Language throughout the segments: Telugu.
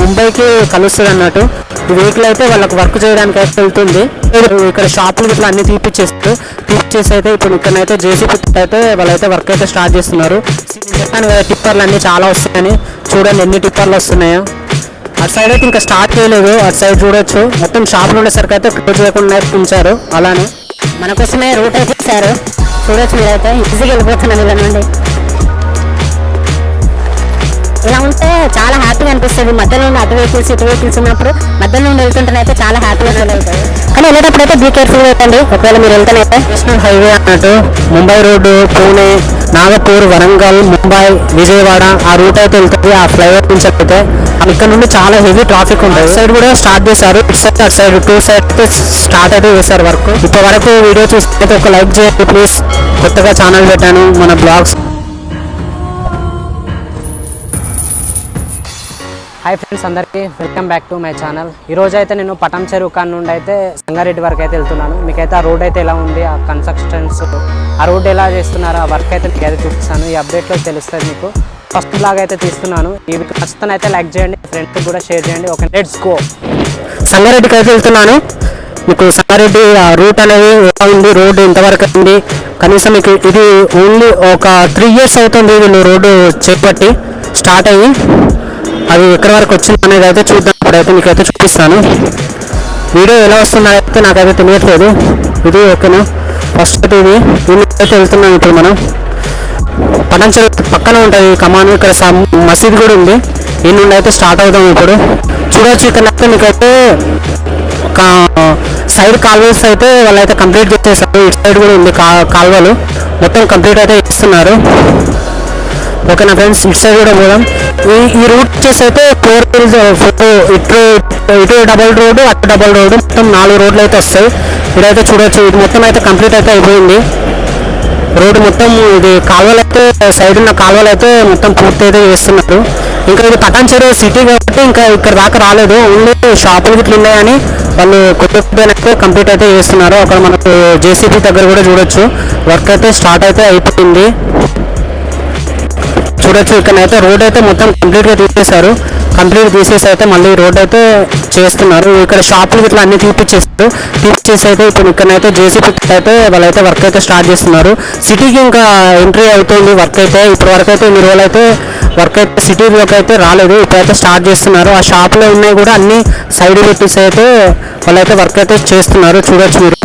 ముంబైకి కలుస్తుంది అన్నట్టు. ఈ వెహికల్ అయితే వాళ్ళకి వర్క్ చేయడానికి అయితే వెళ్తుంది. ఇక్కడ షాపులు ఇట్లా అన్ని తీపిచ్చేస్తారు తీపిచ్చేసి అయితే ఇప్పుడు ఇక్కడైతే జేసీపీ అయితే వాళ్ళైతే వర్క్ అయితే స్టార్ట్ చేస్తున్నారు. చెప్పాను కదా టిప్పర్లు అన్ని చాలా వస్తున్నాయని. చూడండి ఎన్ని టిప్పర్లు వస్తున్నాయో. అటు సైడ్ అయితే ఇంకా స్టార్ట్ చేయలేదు. అటు సైడ్ చూడొచ్చు. మొత్తం షాపులు ఉండేసరికి అయితే క్లోజ్ చేయకుండా ఉంచారు. అలానే. మనకోసమే రూట్ అయితే ఇచ్చారు. చూడొచ్చు మీరైతే. ఈజీగా వెళ్ళిపోతున్నాను ఇలా నుండి ఇలా ఉంటే చాలా హ్యాపీగా అనిపిస్తుంది. మధ్యలో నుండి అటు వెహికల్స్ ఇటు వెహికల్స్ ఉన్నప్పుడు మధ్యలో నుండి వెళ్తుంటేనైతే చాలా హ్యాపీగా ఫీల్ అవుతుంది కానీ వెళ్ళేటప్పుడు అయితే బీ కేర్ఫుల్ అవుతుంది ఒకవేళ మీరు వెళ్తానైతే. నేషనల్ హైవే అన్నట్టు ముంబై రోడ్డు పూణే నాగపూర్ వరంగల్ ముంబై విజయవాడ ఆ రూట్ అయితే వెళ్తుంది. ఆ ఫ్లైఓవర్ నుంచి అయితే. ఇక్కడ నుండి చాలా హెవీ ట్రాఫిక్ ఉంటుంది. సైడ్ కూడా స్టార్ట్ చేశారు. ఇటు సైడ్ అటు సైడ్ టూ సైడ్ అయితే స్టార్ట్ అయితే చేశారు వర్క్. ఇప్పటి వరకు వీడియో చూస్తే ఒక లైక్ చేయండి ప్లీజ్. కొత్తగా ఛానల్ పెట్టాను. మన బ్లాగ్స్ హాయ్ ఫ్రెండ్స్ అందరికీ welcome back to my channel ఈ రోజు అయితే నేను పటం చెరువు కాడ నుండి అయితే సంగారెడ్డి వరకు అయితే వెళ్తున్నాను. మీకైతే ఆ రోడ్ అయితే ఎలా ఉంది ఆ కన్స్ట్రక్షన్స్ ఆ రోడ్ ఎలా చేస్తున్నారు ఆ వర్క్ అయితే మీకు అయితే చూపిస్తాను. ఈ అప్డేట్లో తెలుస్తుంది మీకు. ఫస్ట్ బ్లాగ్ అయితే తీస్తున్నాను. ఇవి మీకు నచ్చుతాను అయితే లైక్ చేయండి ఫ్రెండ్స్కి కూడా షేర్ చేయండి. ఒక లెట్స్ గో సంగారెడ్డికి అయితే వెళ్తున్నాను. మీకు సంగారెడ్డి ఆ రూట్ అనేది ఎలా ఉంది రోడ్డు ఇంతవరకు ఉంది? కనీసం మీకు ఇది ఓన్లీ ఒక త్రీ ఇయర్స్ అవుతుంది వీళ్ళు రోడ్డు చేపట్టి స్టార్ట్ అయ్యి. అది ఎక్కడి వరకు వచ్చింది అనేది అయితే చూద్దాం. ఇప్పుడైతే మీకు అయితే చూపిస్తాను. వీడియో ఎలా వస్తుందో అయితే నాకైతే తెలియట్లేదు. ఇది ఓకేనా? ఫస్ట్ అయితే ఇది దీనికైతే అయితే వెళ్తున్నాం ఇప్పుడు మనం. పటంచెరు పక్కన ఉంటుంది కమాన్. ఇక్కడ మసీద్ కూడా ఉంది. ఈ నుండి అయితే స్టార్ట్ అవుతాం ఇప్పుడు. చూడవచ్చు ఇక్కడ అయితే మీకైతే ఒక సైడ్ కాల్వేస్ అయితే వాళ్ళైతే కంప్లీట్ చేసేసారు. ఇటు సైడ్ కూడా ఉంది కా కాల్వలు. మొత్తం కంప్లీట్ అయితే ఇస్తున్నారు ఓకే నా ఫ్రెండ్స్ ఇటు సైడ్ కూడా పోదాం. ఈ ఈ రూట్ వచ్చేసి అయితే ఫోర్ వీల్స్ ఫోర్ ఇటు ఇటు డబల్ రోడ్ అటు డబల్ రోడ్ మొత్తం నాలుగు రోడ్లు అయితే వస్తాయి. ఇదైతే చూడొచ్చు. ఇది మొత్తం అయితే కంప్లీట్ అయితే అయిపోయింది. రోడ్డు మొత్తం ఇది కాలువలు అయితే సైడ్ ఉన్న కాలువలు అయితే మొత్తం పూర్తి అయితే చేస్తున్నారు. ఇంకా ఇది పటాన్చెరు సిటీ కాబట్టి ఇంకా ఇక్కడ దాకా రాలేదు. ఓన్లీ షాపులు గిట్ల ఉన్నాయని కానీ వాళ్ళు కొత్త కొద్దిగా కంప్లీట్ అయితే చేస్తున్నారు. అక్కడ మనకు జేసీబీ దగ్గర కూడా చూడొచ్చు. వర్క్ అయితే స్టార్ట్ అయితే అయిపోయింది. చూడొచ్చు. ఇక్కడ అయితే రోడ్ అయితే మొత్తం కంప్లీట్గా తీసేశారు. కంప్లీట్ తీసేసి అయితే మళ్ళీ రోడ్ అయితే చేస్తున్నారు. ఇక్కడ షాపులు ఇట్లా అన్ని తీపిచ్చేస్తారు తీపిచ్చేసి అయితే ఇప్పుడు ఇక్కడైతే జేసీపీ అయితే వాళ్ళైతే వర్క్ అయితే స్టార్ట్ చేస్తున్నారు. సిటీకి ఇంకా ఎంట్రీ అవుతుంది వర్క్ అయితే. ఇప్పటి వరకు అయితే ఇన్ని రోజులు అయితే వర్క్ అయితే సిటీలోకి అయితే రాలేదు. ఇప్పుడైతే స్టార్ట్ చేస్తున్నారు. ఆ షాప్లో ఉన్నాయి కూడా అన్ని సైడ్ పెట్టేసి అయితే వాళ్ళైతే వర్క్ అయితే చేస్తున్నారు. చూడొచ్చు మీరు.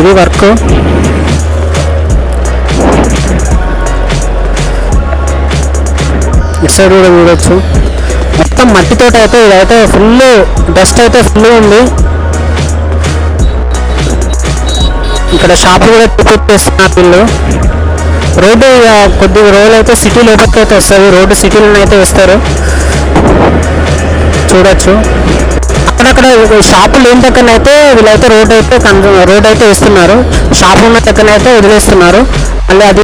ఇది వర్క్. ఇటు సైడ్ కూడా చూడొచ్చు మొత్తం మట్టితోటి అయితే ఇదైతే ఫుల్ డస్ట్ అయితే ఫుల్ ఉంది. ఇక్కడ షాపులు కూడా టికెట్ చేస్తున్నారు వీళ్ళు. రోడ్డు ఇక కొద్ది రోజులు అయితే సిటీ లోపలికి అయితే వస్తుంది రోడ్డు సిటీలో అయితే వేస్తారు. చూడొచ్చు. షాపులు లేని దగ్గర అయితే వీళ్ళైతే రోడ్ అయితే రోడ్ అయితే వేస్తున్నారు. షాపు ఉన్న దగ్గర అయితే వదిలేస్తున్నారు. మళ్ళీ అది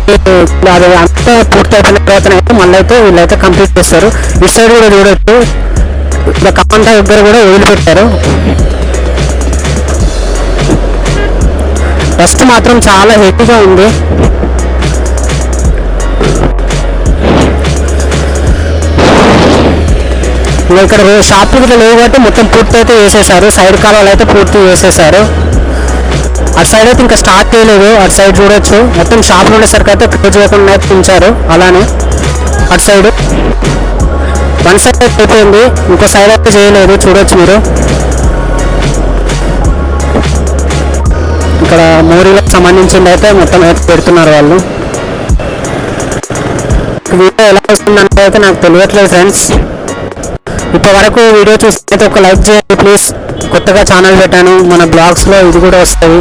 అది అంతా పూర్తి అయిపోయిన తర్వాత అయితే మళ్ళీ అయితే వీళ్ళైతే కంప్లీట్ చేస్తారు. ఇటు సైడ్ కూడా చూడొచ్చు. ఇలా కమంతా దగ్గర కూడా వదిలిపెట్టారు. డస్ట్ మాత్రం చాలా హెవీగా ఉంది. ఇంకా ఇక్కడ షాపులు కూడా లేవు కాబట్టి మొత్తం పూర్తి అయితే వేసేసారు. సైడ్ కాలువలు అయితే పూర్తి వేసేసారు. అటు సైడ్ అయితే ఇంకా స్టార్ట్ చేయలేదు. అటు సైడ్ చూడొచ్చు. మొత్తం షాపులు ఉండేసరికి అయితే క్లోజ్ చేయకుండా అయితే ఉంచారు. అలానే అటు సైడ్ వన్ సైడ్ అయితే అయిపోయింది. ఇంకో సైడ్ అయితే చేయలేదు. చూడొచ్చు మీరు. ఇక్కడ మోరీలకు సంబంధించింది అయితే మొత్తం అయితే పెడుతున్నారు వాళ్ళు. వీడియో ఎలా వస్తుందంటే అయితే నాకు తెలియట్లేదు ఫ్రెండ్స్ ఇప్పటి వరకు వీడియో చూస్తే ఒక లైక్ చేయండి ప్లీజ్ కొత్తగా ఛానల్ పెట్టాను. మన బ్లాగ్స్లో ఇది కూడా వస్తుంది.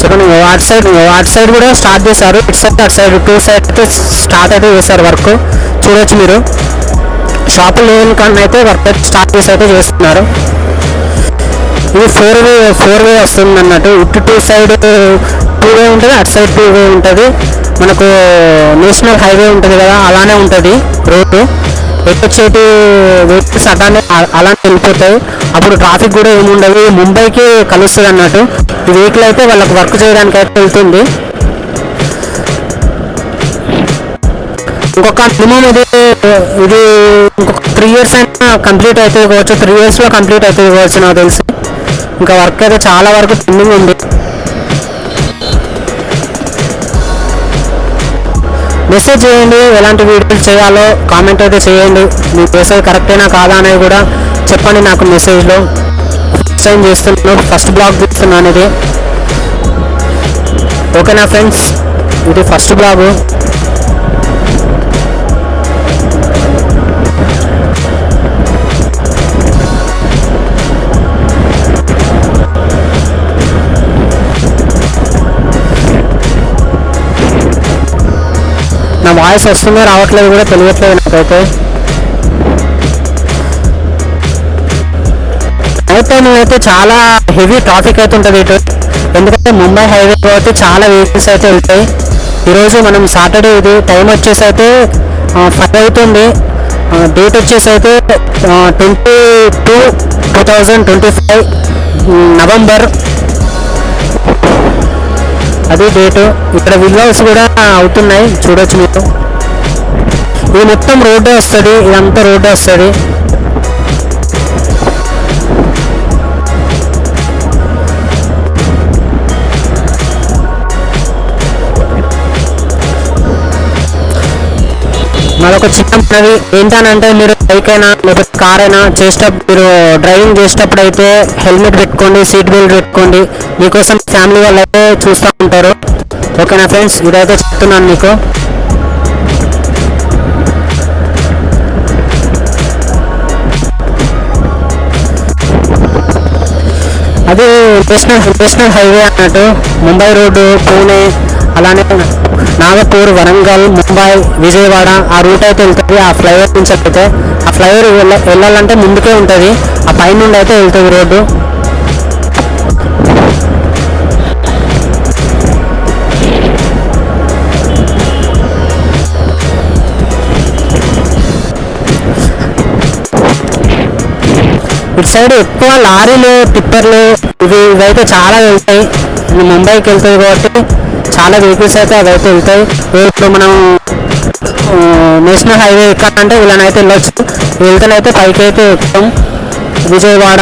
చెప్పండి అటు సైడ్ అటు సైడ్ కూడా స్టార్ట్ చేశారు. ఇటు సైడ్ అటు సైడ్ టూ సైడ్ అయితే స్టార్ట్ అయితే చేశారు వర్క్ చూడొచ్చు మీరు. షాపులు లేని కన్నా అయితే వర్క్ అయితే స్టార్ట్ చేసి అయితే చేస్తున్నారు. ఇది ఫోర్ వే ఫోర్ వే వస్తుంది అన్నట్టు ఇటు టూ సైడ్ టూ వే ఉంటుంది అటు సైడ్ టూ వే ఉంటుంది. మనకు నేషనల్ హైవే ఉంటుంది కదా అలానే ఉంటుంది రోడ్డు వచ్చేటి వెహికల్స్ అట్లానే అలానే వెళ్ళిపోతాయి. అప్పుడు ట్రాఫిక్ కూడా ఏముండదు ముంబైకి కలుస్తుంది అన్నట్టు. ఈ వెహికల్ అయితే వాళ్ళకి వర్క్ చేయడానికి అయితే వెళ్తుంది. ఇంకొక మినిమం ఇది ఇది ఇంకొక త్రీ ఇయర్స్ అయినా కంప్లీట్ అయితే కావచ్చు. త్రీ ఇయర్స్లో కంప్లీట్ అయితే కావచ్చు నాకు తెలిసి. ఇంకా వర్క్ అయితే చాలా వరకు పెండింగ్ ఉంది. మెసేజ్ చేయండి ఎలాంటి వీడియోలు చేయాలో కామెంట్ అయితే చేయండి. మీ మెసేజ్ కరెక్టేనా కాదా అనేది కూడా చెప్పండి నాకు మెసేజ్లో ఫస్ట్ టైం చేస్తున్నాను ఫస్ట్ బ్లాగ్ తీస్తున్నాను ఇది ఓకేనా ఫ్రెండ్స్ ఇది ఫస్ట్ బ్లాగు వాయిస్ వస్తుందో రావట్లేదు కూడా తెలియట్లేదు నాకైతే. అయితే టైం అయితే చాలా హెవీ ట్రాఫిక్ అయితే ఉంటుంది ఇటు. ఎందుకంటే ముంబై హైవే కాబట్టి చాలా వెహికల్స్ అయితే వెళ్తాయి ఈరోజు మనం సాటర్డే ఇది టైం వచ్చేసి అయితే ఫైవ్ అవుతుంది. డేట్ వచ్చేసి అయితే twenty two two thousand twenty five November అది డేటు ఇక్కడ విల్లోస్ కూడా అవుతున్నాయి. చూడొచ్చు మీరు. ఇది మొత్తం రోడ్డే వస్తుంది. ఇదంతా రోడ్డే వస్తుంది. మరొక చిన్న మనవి ఏంటనంటే మీరు బైక్ అయినా లేకపోతే కార్ అయినా చేసేటప్పుడు మీరు డ్రైవింగ్ చేసేటప్పుడు అయితే హెల్మెట్ పెట్టుకోండి సీట్ బెల్ట్ పెట్టుకోండి. మీకోసం ఫ్యామిలీ వాళ్ళు అయితే చూస్తూ ఉంటారు. ఓకేనా ఫ్రెండ్స్? ఇదైతే చెప్తున్నాను మీకు. అది నేషనల్ నేషనల్ హైవే అన్నట్టు. ముంబై రోడ్డు పూణే అలానే నాగపూర్ వరంగల్ ముంబై విజయవాడ ఆ రూట్ అయితే వెళ్తుంది. ఆ ఫ్లైఓవర్ నుంచి అయితే ఆ ఫ్లైఓవర్ వెళ్ళ వెళ్ళాలంటే ముందుకే ఉంటుంది. ఆ పై నుండి అయితే వెళ్తుంది రోడ్డు. ఇటు సైడ్ ఎక్కువ లారీలు టిప్పర్లు ఇవి ఇవైతే చాలా వెళ్తాయి. ముంబైకి వెళ్తాయి కాబట్టి. చాలా వెహికల్స్ అయితే అదైతే వెళ్తాయి ఇప్పుడు మనం నేషనల్ హైవే ఎక్కాలంటే ఇలానైతే వెళ్ళొచ్చు. వెళ్తేనైతే పైకి అయితే ఎక్కుతాం. విజయవాడ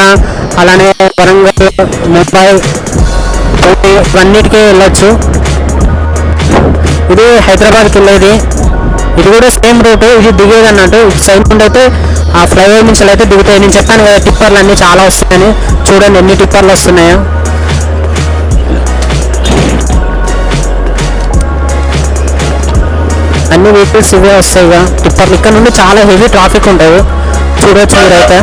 అలానే వరంగల్ ముంబై ఇవన్నిటికీ వెళ్ళొచ్చు. ఇది హైదరాబాద్కి వెళ్ళేది. ఇది కూడా సేమ్ రూట్ ఇది దిగేది అన్నట్టు. ఇటు సైడ్ నుండి అయితే ఆ ఫ్లైఓవర్ నుంచి అయితే దిగుతాయి. నేను చెప్పాను కదా టిప్పర్లు అన్నీ చాలా వస్తాయని చూడండి ఎన్ని టిప్పర్లు వస్తున్నాయో. అన్ని వెహికల్స్ ఇవే వస్తాయి ఇక ఇక్కడ నుండి చాలా హెవీ ట్రాఫిక్ ఉంటుంది చూడవచ్చు మీరైతే.